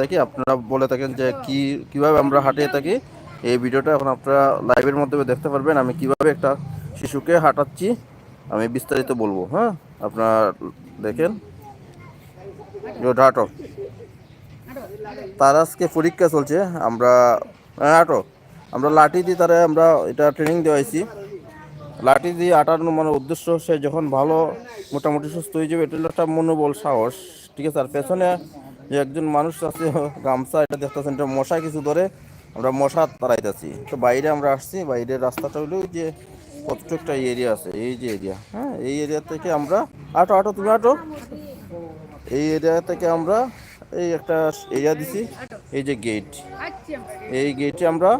থাকি, আপনারা বলে থাকেন যে কি, কীভাবে আমরা হাঁটিয়ে থাকি। এই ভিডিওটা এখন আপনারা লাইভের মাধ্যমে দেখতে পারবেন। আমি কীভাবে একটা শিশুকে হাঁটাচ্ছি, আমি বিস্তারিত বলব হ্যাঁ? আপনারা দেখেন। হাঁটো। তার আজকে পরীক্ষা চলছে, আমরা হ্যাঁ হাঁটো। আমরা লাঠি দিয়ে তারা আমরা এটা ট্রেনিং দেওয়াইছি লাঠি দিয়ে আটানো মানে উদ্দেশ্য সে যখন ভালো, মোটামুটি সুস্থ হয়ে যাবে, এটা একটা মনোবল, সাহস, ঠিক আছে? আর পেছনে যে একজন মানুষ আছে গামছা এটা দেখতেছেন এটা মশা কিছু ধরে আমরা মশা তাড়াইতেছি। তো বাইরে আমরা আসছি বাইরের রাস্তাটা হলো যে একটা এরিয়া আছে এই যে এরিয়া হ্যাঁ এই এরিয়া থেকে আমরা আটো আটো তুমি আটো। এই এরিয়া থেকে আমরা এই একটা এরিয়া দিছি এই যে গেট এই গেটে আমরা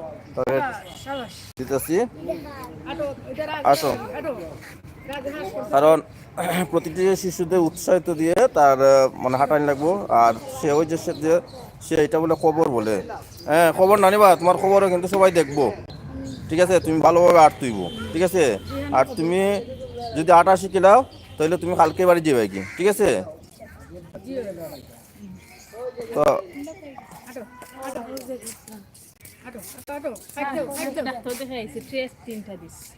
দিতেছি। আসো কারণ প্রতিটি শিশুদের উৎসাহিত দিয়ে তার মানে হাঁটানি লাগবো। আর সে ওই যে সে এটা বলে খবর বলে। হ্যাঁ খবর না নিবা, তোমার খবরও কিন্তু সবাই দেখব। ঠিক আছে? তুমি ভালোভাবে আট তুইব। ঠিক আছে? আর তুমি যদি আটা শিখে দাও তাহলে তুমি কালকে বাড়ি যাবে কি? ঠিক আছে? তো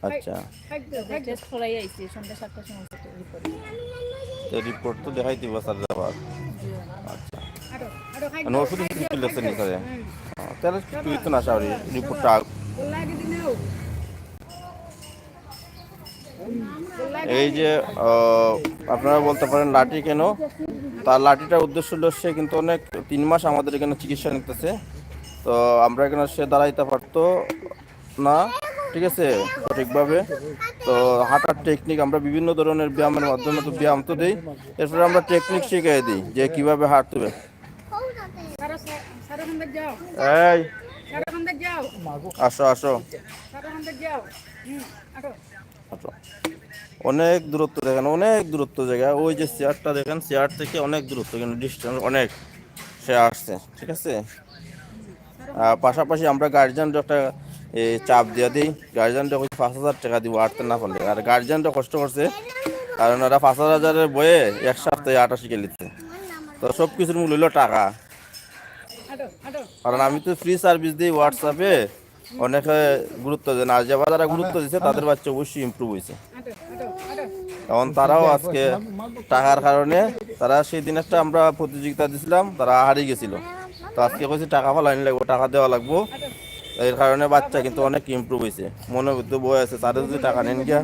আচ্ছা। সন্ধ্যা সাতটার সময় রিপোর্ট তো রিপোর্ট তো দেখাই দিব স্যার যাবার আচ্ছা। মানে ওষুধ নি স্যার? তাহলে তুই তো না সারি রিপোর্টটা এই যে আপনারা বলতে পারেন লাঠি কেন? তার লাঠিটার উদ্দেশ্য হলো সে কিন্তু অনেক তিন মাস আমাদের এখানে চিকিৎসা নিতেছে। তো আমরা এখানে সে দাঁড়াইতে পারতো না, ঠিক আছে? সঠিকভাবে। তো হাঁটার টেকনিক আমরা বিভিন্ন ধরনের ব্যায়ামের মাধ্যমে তো ব্যায়াম তো দিই। এরপরে আমরা টেকনিক শিখিয়ে দিই যে কীভাবে হাঁটতে হবে এই। আসো আসো। অনেক দূরত্ব দেখেন, অনেক দূরত্ব জায়গা। ওই যে চেয়ারটা দেখেন চেয়ার থেকে অনেক দূরত্ব, কিন্তু ডিস্টেন্স অনেক। সে আসছে, ঠিক আছে? পাশাপাশি আমরা গার্জিয়ানটা একটা চাপ দিয়ে দিই। গার্জিয়ানটা ওই পাঁচ হাজার টাকা দিব আটতে না পারলে আর গার্জিয়ানটা কষ্ট করছে, কারণ ওরা পাঁচ হাজারের বয়ে এক সপ্তাহে আটা শিখে নিচ্ছে তো সব কিছুর মূল্য হলো টাকা। কারণ আমি তো ফ্রি সার্ভিস দিই হোয়াটসঅ্যাপে অনেকে গুরুত্ব দেন আর যারা যারা গুরুত্ব দিচ্ছে, তাদের বাচ্চা অবশ্যই ইমপ্রুভ হয়েছে। এখন তারাও আজকে টাকার কারণে, তারা সেই দিন একটা আমরা প্রতিযোগিতা দিছিলাম, তারা হারিয়ে গেছিল। তো আজকে কইছি টাকা ফলাইনি লাগবো টাকা দেওয়া লাগবো। এর কারণে বাচ্চা কিন্তু অনেক ইমপ্রুভ হয়েছে মনে বুদ্ধি বই আছে তাদের যদি টাকা নেন গিয়া।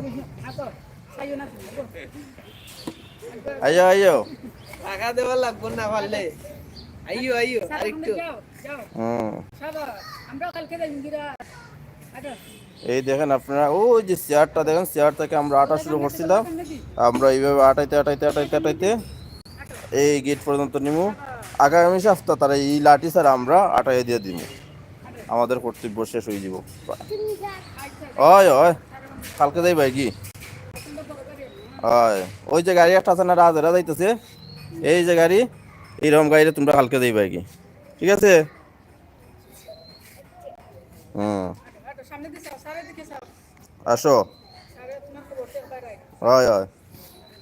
আইয়ো আইয়ো। টাকা দেওয়া লাগবো না পারলে আইয়ো আইয়ো আরেকটু। হুম। আমরা কালকে যাই গিরা এই দেখেন আপনারা ওই যে চেয়ারটা দেখেন চেয়ার থেকে আমরা আটা শুরু করছিলাম আমরা এইভাবে আটাইতে আটাইতে আটাইতে আটাইতে। এই গেট পর্যন্ত নিমু। আগামী সপ্তাহ তারা এই লাঠি স্যার আমরা আটাই দিয়ে দিব আমাদের কর্তব্য শেষ হয়ে যাব। ওই ওই। কালকে যাই ভাই কি ওই। ওই যে গাড়ি একটা আছে না, রাজেরা যাইতেছে। এই যে গাড়ি, এইরকম গাড়িতে তোমরা কালকে যাই ভাই কি ঠিক আছে? হুম। আসো। হয় হয়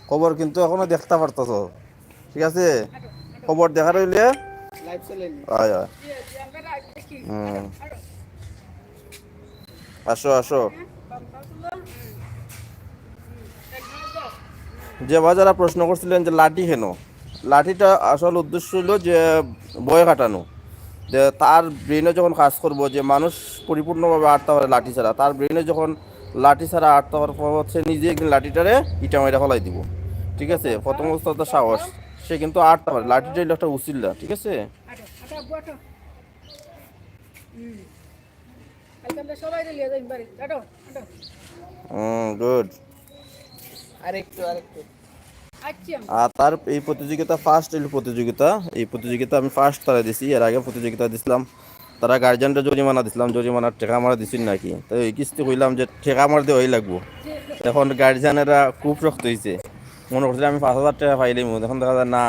খবর কিন্তু এখনও দেখতে পারতো ঠিক আছে? খবর দেখা হুম। আসো আসো। যে বাজারা প্রশ্ন করছিলেন যে লাঠি কেন? লাঠিটা আসল উদ্দেশ্য হলো যে বয় কাটানো যে তার ব্রেনে যখন কাজ করব যে মানুষ পরিপূর্ণভাবে আটতে পারে লাঠি ছাড়া তার ব্রেনে যখন লাঠি ছাড়া আটতে পারার পর সে নিজে একদিন লাঠিটারে ইটা মাইরা ফলাই দিব। ঠিক আছে? প্রথম অবস্থা তো সাহস। সে কিন্তু আটতে পারে লাঠিটা হলো একটা উচিল্লা ঠিক আছে? আর তার এই প্রতিযোগিতা ফার্স্ট প্রতিযোগিতা, এই প্রতিযোগিতা আমি ফার্স্ট তারা দিছি, এর আগে প্রতিযোগিতা দিছিলাম। তারা জরিমানা জরিমানার টেকা মারা দিছিল নাকি? তো এই কিস্তি কইলাম যে টেকা মার দেওয়াই লাগবো। এখন গার্জিয়ানেরা খুব রক্ত হয়েছে মনে করছিল আমি পাঁচ হাজার টাকা পাইলাম এখন দেখা যায় না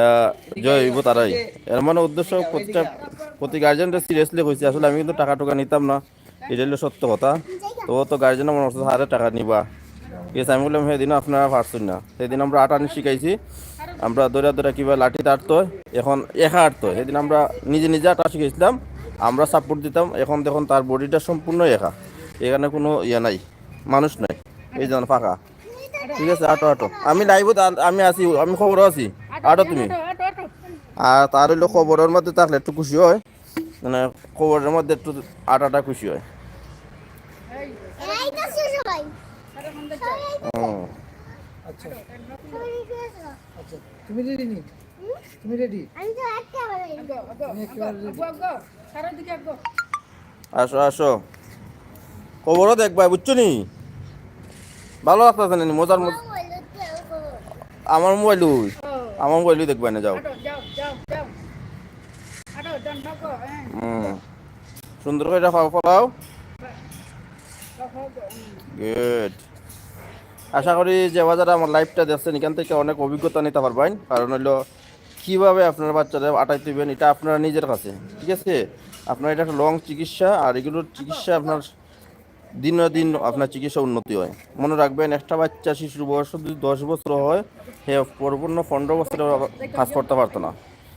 আহ, জয় হইব তারাই। এর মানে উদ্দেশ্য প্রতিটা প্রতি গার্জিয়ানটা সিরিয়াসলি কইছে আসলে আমি কিন্তু টাকা টুকা নিতাম না। এটা হলো সত্য কথা। তো তো গার্জিয়ান মনে করছে হারে টাকা নিবা। ঠিক আছে আমি বললাম সেদিন আপনারা পারছেন না। সেদিন আমরা আট আনি শিখাইছি। আমরা দৌড়া দৌড়া কীভাবে লাঠিতে আটতে এখন একা আটতে। সেদিন আমরা নিজে নিজে আটা শিখেছিলাম আমরা সাপোর্ট দিতাম। এখন দেখুন তার বডিটা সম্পূর্ণ একা। এখানে কোনো ইয়ে নাই মানুষ নাই। এই যেন ফাঁকা। ঠিক আছে আটো আটো। আমি লাইভ আমি আছি আমি খবর আছি। আটো তুমি। আর তার হইল খবরের মধ্যে থাকলে একটু খুশি হয়। মানে খবরের মধ্যে একটু আটাটা খুশি হয়। তুমি রেডি নি তুমি রেডি আসো আসো। খবরও দেখবা বুঝছ নি? ভালো লাগতেছে না? মজার মজ- আমার মোবাইল আমার মোবাইল দেখবা না যাও। হ্যাঁ। সুন্দর করে খাও ফলাও। গুড আশা করি যে বাজারে আমার লাইফটা দেখছেন এখান থেকে অনেক অভিজ্ঞতা নিতে পারবেন। কারণ হলো কীভাবে আপনার বাচ্চাদের আটাই দিবেন এটা আপনারা নিজের কাছে ঠিক আছে? আপনার এটা একটা লং চিকিৎসা আর এগুলোর চিকিৎসা আপনার দিন দিন আপনার চিকিৎসা উন্নতি হয়। মনে রাখবেন একটা বাচ্চা শিশুর বয়স যদি দশ বছর হয় সে পরিপূর্ণ পনেরো বছরে কাজ করতে পারতো না।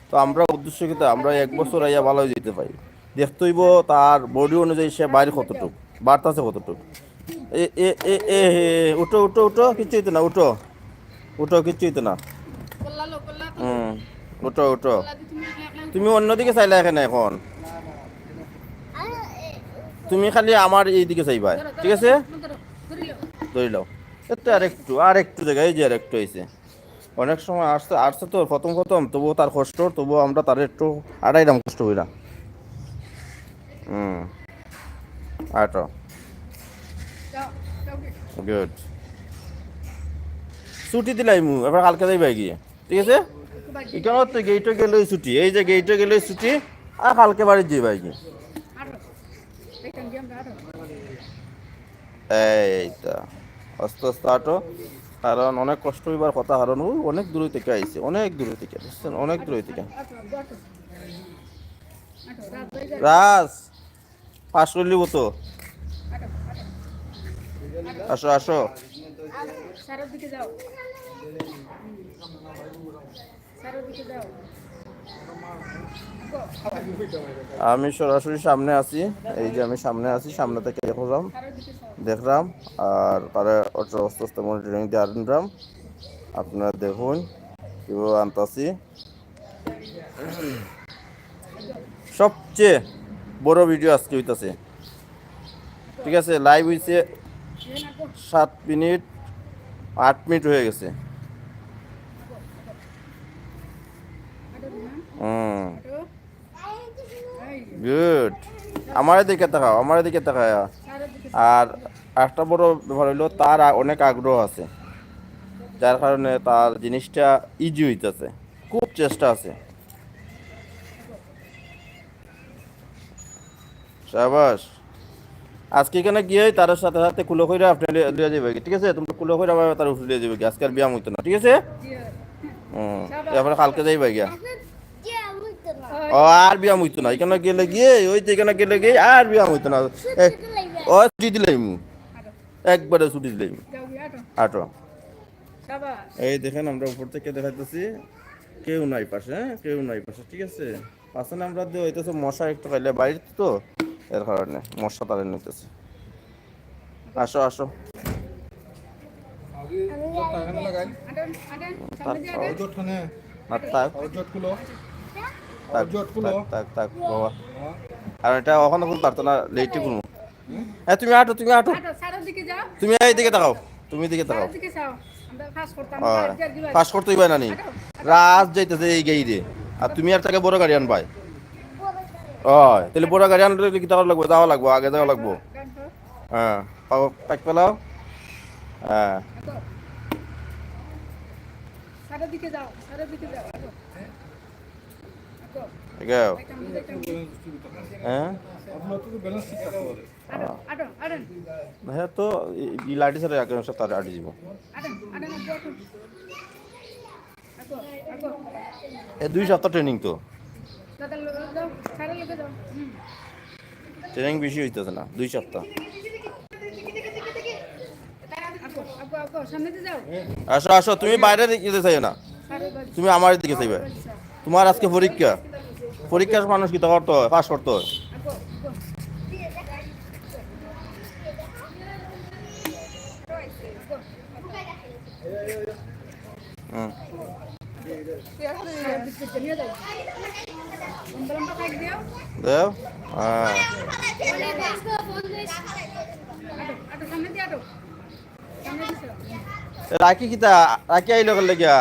তো আমরা উদ্দেশ্য কিন্তু আমরা এক বছর আইয়া ভালো হয়ে যেতে পারি। দেখতে হইব তার বডি অনুযায়ী সে বাইরে কতটুক বাড়তাছে কতটুক। এ এ এ এ উঠো উঠো উঠো কিচ্ছু হইতো না উঠো। উঠো কিচ্ছু হইতো না। হুম উঠো উঠো। তুমি অন্যদিকে চাইলে এখানে এখন? তুমি খালি আমার এইদিকে চাইবা ঠিক আছে? ধরো ধরি লো ধরে নাও। একটু আর একটু আর একটু জায়গায় যে আর একটু হয়েছে অনেক সময় আসতে আসছে তো প্রথম প্রথম, তবুও তার কষ্ট, তবুও আমরা তার একটু আড়াইরাম কষ্ট হই না হুম। আটো। গুড ছুটি দিলাই মু, এবার কালকে যাইবা গিয়ে। ঠিক আছে? এখানে তো গেইটে গেলেই ছুটি, এই যে গেইটে গেলেই ছুটি, আর কালকে বাড়ি যাইবা গিয়ে আটো এইখান গেম আটো এই তো আস্তে আস্তে আটো কারণ অনেক কষ্ট হইবার কথা কারণ ও অনেক দূর থেকে আইছে, অনেক দূর থেকে, বুঝছেন? অনেক দূর থেকে। রাজ, পাশ করলিব তো। আসো আসো। দিকে আমি সরাসরি সামনে আছি। এই যে আমি সামনে আছি, সামনে থেকে দেখলাম দেখলাম, আর তারা অটো আস্তে মনিটরিং দিয়ে আনলাম আপনারা দেখুন, কীভাবে আনতাছি। সবচেয়ে বড় ভিডিও আজকে হইতাছে। ঠিক আছে লাইভ হইছে সাত মিনিট, আট মিনিট হয়ে গেছে আটো না হুম আটো এই গুড আমার দিকে তাকাও আমার দিকে তাকায় আর একটা বড় ব্যাপার হইল তার অনেক আগ্রহ আছে। যার কারণে তার জিনিসটা ইজি হইতেছে। খুব চেষ্টা আছে। সাবাস। আজকে এখানে গিয়ে তার সাথে সাথে কুলো করে আপনি লিয়ে যাবে ঠিক আছে? তোমরা কুলো করে আবার তার উঠে লিয়ে যাবে আজকে আর ব্যায়াম হইতো না ঠিক আছে? হুম। তারপরে কালকে যাইবা গিয়া। ও আর ব্যায়াম হইতো না। এখানে গেলে গিয়ে ওই তো এখানে গেলে গিয়ে আর ব্যায়াম হইতো না। ও ছুটি দিলাম একবারে ছুটি দিলাম আটো। এই দেখেন আমরা উপর থেকে দেখাইতেছি। কেউ নাই পাশে হ্যাঁ? কেউ নাই পাশে ঠিক আছে? পাশে না আমরা দিয়ে হইতেছে মশা একটু খাইলে বাইরে তো এর কারণে মশা তারা নিতেছে। আসো আসো। আটো বাবা। আর এটা ওখানে কোনো পারতো না লেটে কোনো হ্যাঁ তুমি আটো তুমি আটো। আটো সারার দিকে যাও। তুমি এই দিকে তাকাও তুমি দিকে তাকাও। পাস করতে হইবে না নি। রাজ যাইতেছে এই গাড়ি আর তুমি আর তাকে বড় গাড়ি আনবাই। হয় তাহলে বড় গাড়ি আনলে কি যাওয়া লাগবে? যাওয়া লাগবো আগে যাওয়া লাগবো। হ্যাঁ পাও প্যাক পেলাও। হ্যাঁ। দিকে যাও দিকে যাও দেখতাম হ্যাঁ? হ্যাঁ তো লাইটি সাথে আগে তার আটি যাব। এই দুই সপ্তাহ ট্রেনিং তো। ট্রেনিং বেশি হইতেছে না দুই সপ্তাহ। আসো আসো তুমি বাইরে যেতে চাই না। তুমি আমার দিকে চাইবে। তোমার আজকে পরীক্ষা। পরীক্ষার মানুষ কি করতে হয় পাস করতে? হয়। রাখি কিতা? রাখি আইলো গেলে গিয়া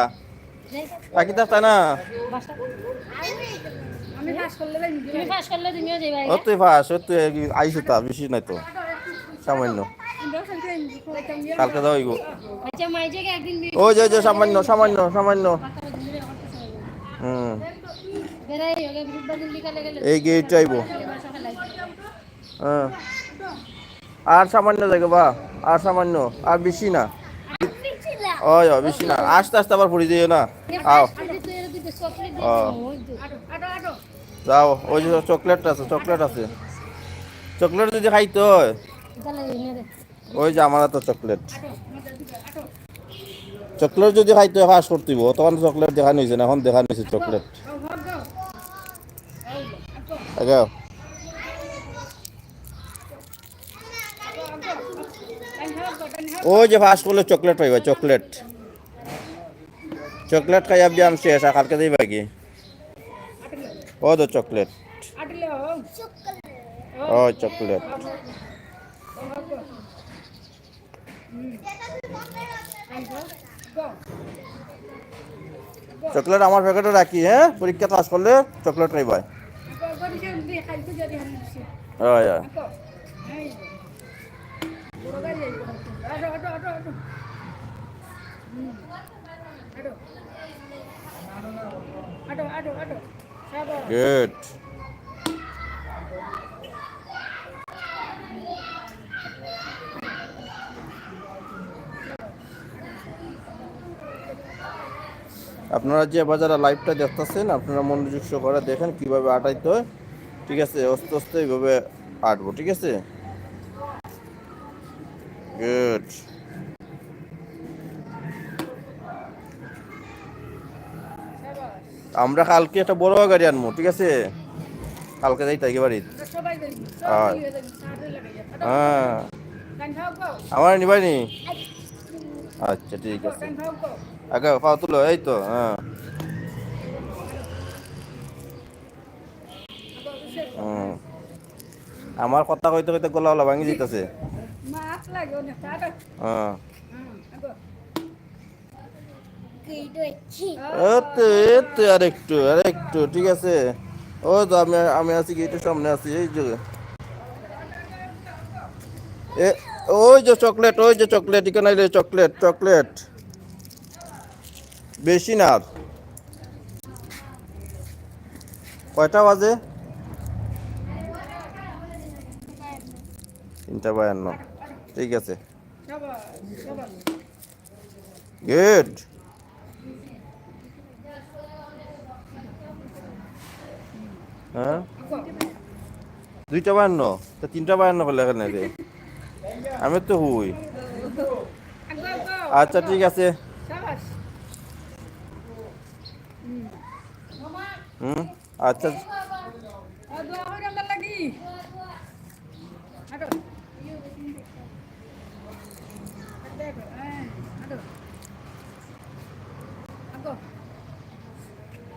রাখি তাই না আমি পাস করলে যাই তুমি পাস করলে তুমিও যাইবা ও তুই ফাস ও তুই আইসো তা বেশি নাই তো। সামান্য। কালকে যাও ইগো আচ্ছা মাইজেকে একদিন ও যে যে সামান্য সামান্য সামান্য। হুম। গেলে। এই গেট চাইব। হ্যাঁ। আর সামান্য দেখো বা আর সামান্য আর বেশি না। ওই বেশি না। আস্তে আস্তে আবার পড়ে দিও না। আও। যাও, ওই যে চকলেট আছে চকলেট আছে। চকলেট যদি খাইতে হয়, ওই যে আমার তো চকলেট। চকলেট যদি খাইতে হয়, ফাঁস করতে তখন চকলেট দেখা নিয়েছে না, এখন দেখা নিয়েছে চকলেট। ওই যে ফাঁস করলে চকলেট পাইবা, চকলেট। চকলেট খাই আবিয়াম শেষ, আর কালকে দিবা কি? ও তো চকলেট ও চকলেট চকলেট আমার প্যাকেটে রাখি হ্যাঁ? পরীক্ষা পাস করলে চকলেট ওই ওই। আটো আটো আটো গুড আপনারা যে বাজারে লাইভটা দেখতেছেন, আপনারা মনোযোগ করে দেখেন কীভাবে আটাইতে হয়। ঠিক আছে আস্তে আস্তে এইভাবে আটবো, ঠিক আছে? গুড আমরা কালকে একটা বড় গাড়ি আনব ঠিক আছে? কালকে যাই তাই বাড়ি। হ্যাঁ আমার নিবাই নি? আচ্ছা ঠিক আছে। আগে পাও তুলো এই তো হ্যাঁ। আমার কথা কইতে কইতে গলা গলা ভাঙি যেতেছে মাছ লাগে না আটো হ্যাঁ। এতে এতে আর একটু আর একটু ঠিক আছে? ও তো আমি আমি আছি গেটের সামনে আছি এই যে। এ ওই যে চকলেট ওই যে চকলেট এখানে আইলে চকলেট চকলেট। বেশি না। কয়টা বাজে? তিনটা বায়ান্ন। ঠিক আছে। গুড। হ্যাঁ? দুইটা বায়ান্ন তো তিনটা বায়ান্ন করলে এখানে রে আমি তো হুই। আচ্ছা ঠিক আছে। আচ্ছা আমার আমরা লাগি আটো দেখো হ্যাঁ আটো আগো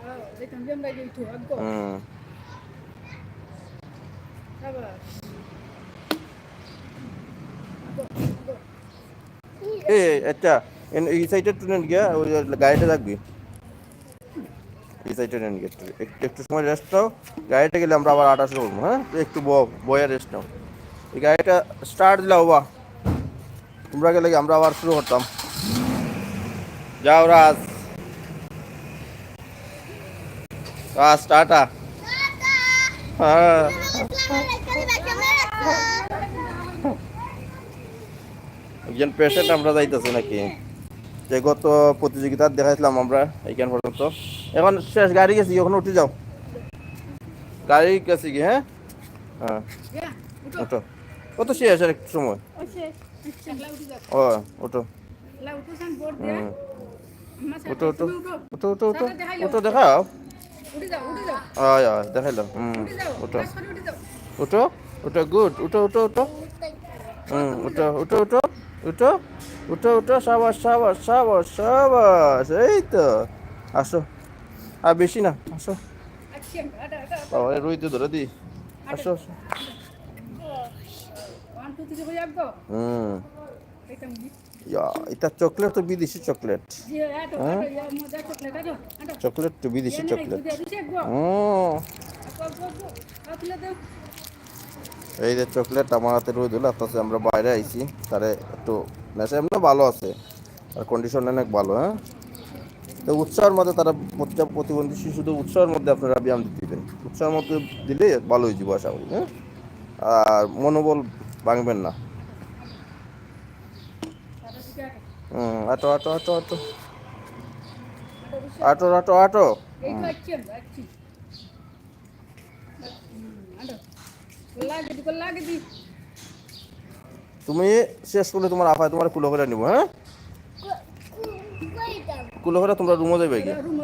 ও দেখুন জম লাগি তো আগো হুম সাবাস আগো আগো এ আচ্ছা এই সাইডে একটু নেন ওই গাড়িটা রাখবি এই সাইডে নেন গিয়া একটু সময় রেস্ট নাও। গাড়িটা গেলে আমরা আবার আটা শুরু করব হ্যাঁ? একটু বয়া রেস্ট নাও। এই গাড়িটা স্টার্ট দিলাও বা। তোমরা গেলে আমরা আবার শুরু করতাম। যাও, রাজ। রাজ, টাটা। হ্যাঁ। একজন পেশেন্ট আমরা যাইতেছি নাকি? যে গত প্রতিযোগিতা দেখাইছিলাম আমরা এইখান পর্যন্ত। এখন শেষ গাড়ি গেছি এখন উঠে যাও। গাড়ি গেছি কি হ্যাঁ? হ্যাঁ। ওঠো কত শেষ আর একটু সময়? ও ওঠো ওটো ওটো ওটো ওটো ওটো ওটো দেখাও। আয় আয় দেখাইলাম হুম যাও ওটো ওটো গুড। ওটো ওটো ওটো হুম ওটো ওটো ওটো ওটো ওটো ওটো সাবাস সাবাস সাবাস সাবাস, এই তো। আসো। আর বেশি না, আসো। বাবা রুইতে ধরে দি। আসো আসো। হুম। এটা চকলেট তো বিদেশি চকলেট। মজা চকলেট তো বিদেশি চকলেট। এই যে চকলেট আমার হাতে রয়ে দিল, আস্তে আমরা বাইরে আইছি। তারে একটু নেশা এমনি ভালো আছে। আর কন্ডিশন অনেক ভালো হ্যাঁ? তো উৎসাহের মধ্যে তারা বাচ্চা প্রতিবন্ধী শিশুদের উৎসাহের মধ্যে আপনারা ব্যায়াম দিতে দিবেন। উৎসাহের মধ্যে দিলে ভালো হয়ে যাব, আশা করি হ্যাঁ? আর মনোবল ভাঙবেন না। হুম, আটো আটো আটো আটো। আটো আটো আটো লাগে দি লাগে দি তুমি শেষ করলে তোমার আপায় তোমার কুলো করে নিবো হ্যাঁ? কুলো করে তোমরা রুমও যাবে কি রুম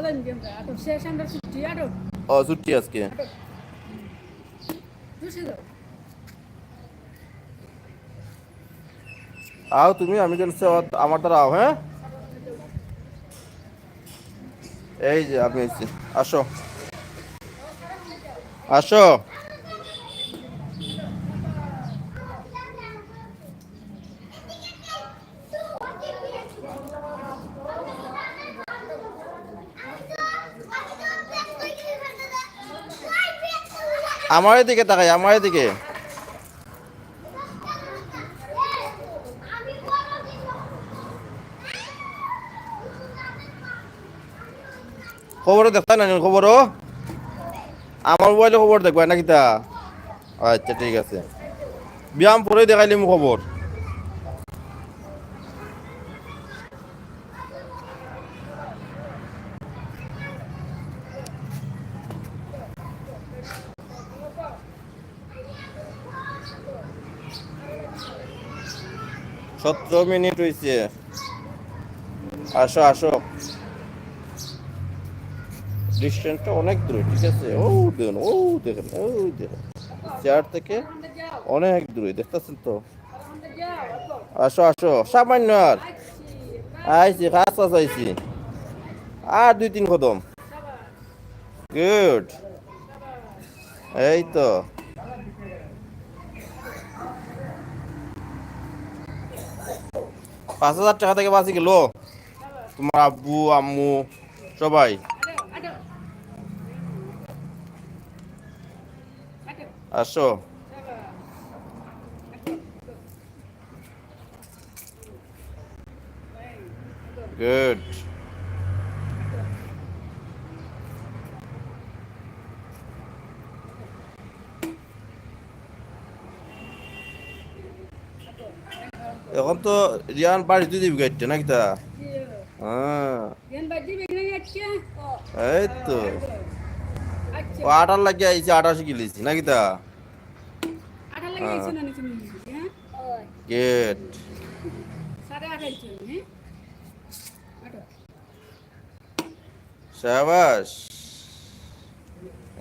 ও ছুটি আজকে। আও তুমি আমি কেন আমার দ্বারা আও হ্যাঁ? এই যে আমি আসো। আসো। আমার দিকে তাকাই আমার দিকে। খবরও দেখতা না খবরও? আমার মোবাইলে খবর দেখবা নাকি তা আচ্ছা ঠিক আছে। ব্যায়াম পরে দেখাইলি খবর সতেরো মিনিট হয়েছে আসো আসো। ডিস্টেন্সটা অনেক দূরে, ঠিক আছে? ও, দেখুন, ও, দেখেন ও, দেখেন। চেয়ার থেকে অনেক দূরে, দেখতেছেন তো? আসো আসো, সামান্য আর। আইছি খাস আইছি আর দুই, তিন কদম। গুড এই তো। পাঁচ হাজার টাকা থেকে বাঁচি গেল। তোমার আব্বু আম্মু সবাই। আসো। গুড এখন তো রিয়ান বাড়ি দুই দিবি গাইতে নাকি তা? হ্যাঁ। এই তো। ও আটার লাগিয়ে আইছি আটা শিখে নাকি তা? হ্যাঁ। গেট। হ্যাঁ শাবাস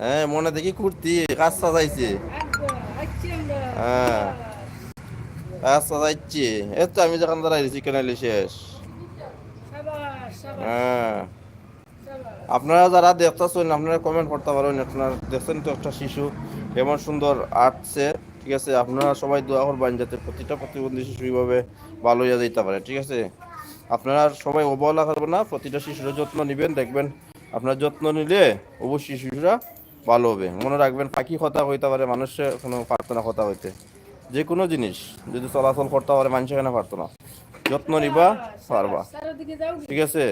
হ্যাঁ মনে দেখি কুর্তি, কাজ সাজাইছে। আটো আচ্ছা হ্যাঁ কাজ এই তো আমি যখন দাঁড়াই চিকেন আইলি শেষ। হ্যাঁ। আপনারা যারা দেখতেছেন, আপনারা কমেন্ট করতে পারেন। আপনারা দেখছেন তো একটা শিশু, কেমন সুন্দর আর্টছে ঠিক আছে? আপনারা সবাই দোয়া করবেন যাতে প্রতিটা প্রতিবন্ধী শিশু এইভাবে ভালো হইয়া যেতে পারে, ঠিক আছে? আপনারা সবাই অবহেলা করবেন না, প্রতিটা শিশুর যত্ন নেবেন, দেখবেন আপনার যত্ন নিলে অবশ্যই শিশুরা ভালো হবে। মনে রাখবেন, পাখি কথা হইতে পারে, মানুষের কোনো পারতো না কথা হইতে। যে কোনো জিনিস, যদি চলাচল করতে পারে, মানুষ কেন পারতো না। যত্ন নিবা, পারবা। ঠিক আছে?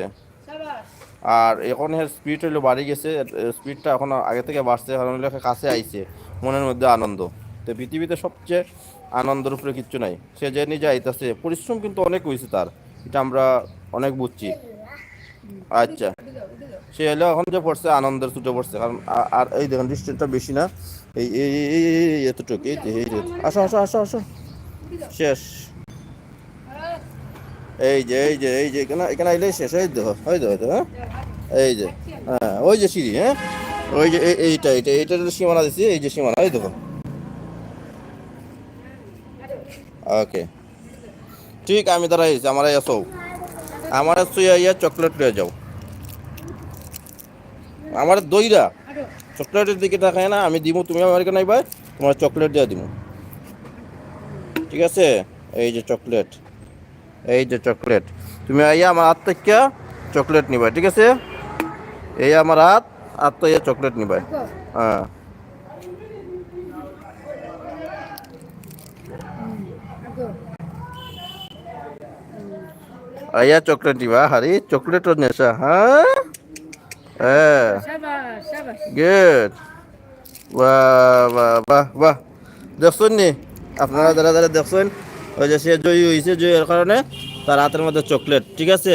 আর এখন এর স্পিড হইল বাড়ি গেছে স্পিডটা এখন আগে থেকে বাড়ছে, কারণ কাছে আইছে, মনের মধ্যে আনন্দ। তো পৃথিবীতে সবচেয়ে আনন্দের উপরে কিচ্ছু নাই। সে যে নিজে আইতাছে, পরিশ্রম কিন্তু অনেক হয়েছে তার, এটা আমরা অনেক বুঝছি। আচ্ছা। সে হলো এখন যে পড়ছে, আনন্দের ছুটে পড়ছে। কারণ আর এই দেখুন ডিস্টেন্সটা বেশি না। এই এই এতটুকু, এই এই আসো আসো আসো আসো। শেষ। এই যে এই যে এই যে, এখানে এখানে আইলে শেষ। এই দেখো ওই দেখো হ্যাঁ? এই যে হ্যাঁ ওই যে সিঁড়ি হ্যাঁ? ওই যে, এই- এইটা এইটা এইটার সীমানা দিচ্ছি এই যে সীমানা, এই দেখো। ওকে। ঠিক আমি দাঁড়াইছি আমার আসো আমার সুইয়া ইয়া চকলেট লয়ে যাও। আমার দইরা। চকলেটের দিকে তাকায় না, আমি দিব তুমি আমার এখানে আইবা? তোমার চকলেট দিয়ে দিব ঠিক আছে? এই যে চকলেট। এই যে চকলেট। তুমি আইয়া আমার হাত থেকে চকলেট নিবা, ঠিক আছে? এই আমার হাত হাত তো চকলেট নিবা। হ্যাঁ। আইয়া চকলেট নিবা, হারি, চকলেটের নেশা হ্যাঁ? হ্যাঁ গুড বাহ বাহ বাহ বাহ দেখছেন নি আপনারা যারা যারা দেখছেন ওই যে সে জয়ী হয়েছে জয়ীর কারণে তার হাতের মধ্যে চকলেট ঠিক আছে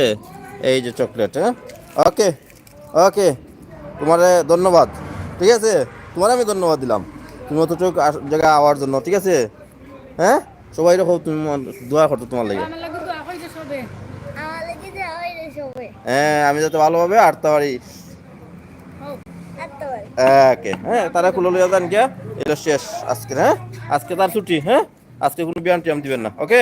এই যে চকলেট হ্যাঁ ওকে ওকে তোমার ধন্যবাদ ঠিক আছে তোমার আমি ধন্যবাদ দিলাম তুমি অতটুক জায়গায় আওয়ার জন্য ঠিক আছে হ্যাঁ সবাই রকম তুমি দোয়া করতো তোমার লাগে হয় আমি যাতে ভালোভাবে আটতে পারে ওকে হ্যাঁ তারা খুলে লইয়া যান গিয়া। এটা শেষ আজকে হ্যাঁ? আজকে তার ছুটি হ্যাঁ? আজকে কোনো বিয়ান টিয়াম দিবেন না, ওকে?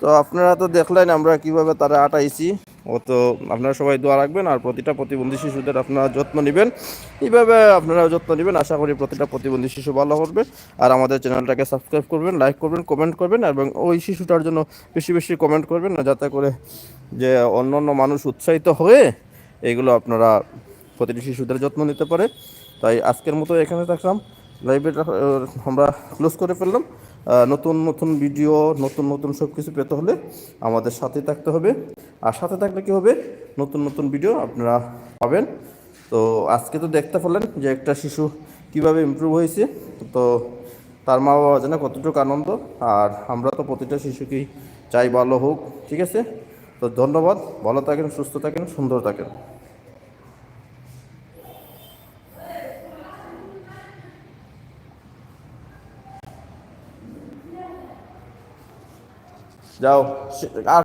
তো আপনারা তো দেখলেন আমরা কীভাবে তারা আটাইছি। ও তো আপনারা সবাই দোয়া রাখবেন আর প্রতিটা প্রতিবন্ধী শিশুদের আপনারা যত্ন নেবেন। এইভাবে আপনারা যত্ন নেবেন। আশা করি প্রতিটা প্রতিবন্ধী শিশু ভালো করবে। আর আমাদের চ্যানেলটাকে সাবস্ক্রাইব করবেন লাইক করবেন কমেন্ট করবেন এবং ওই শিশুটার জন্য বেশি বেশি কমেন্ট করবেন, যাতে করে যে অন্য অন্য মানুষ উৎসাহিত হয়ে এইগুলো আপনারা প্রতিটি শিশুদের যত্ন নিতে পারে। তাই আজকের মতো এখানে থাকলাম। লাইব্রেরিটা আমরা ক্লোজ করে ফেললাম। নতুন নতুন ভিডিও নতুন নতুন সব কিছু পেতে হলে আমাদের সাথে থাকতে হবে। আর সাথে থাকলে কি হবে? নতুন নতুন ভিডিও আপনারা পাবেন। তো আজকে তো দেখতে পারলেন যে একটা শিশু কীভাবে ইমপ্রুভ হয়েছে। তো তার মা বাবা জানে কতটুকু আনন্দ। আর আমরা তো প্রতিটা শিশুকেই চাই ভালো হোক, ঠিক আছে? তো ধন্যবাদ। ভালো থাকেন, সুস্থ থাকেন, সুন্দর থাকেন। যাও সে- আর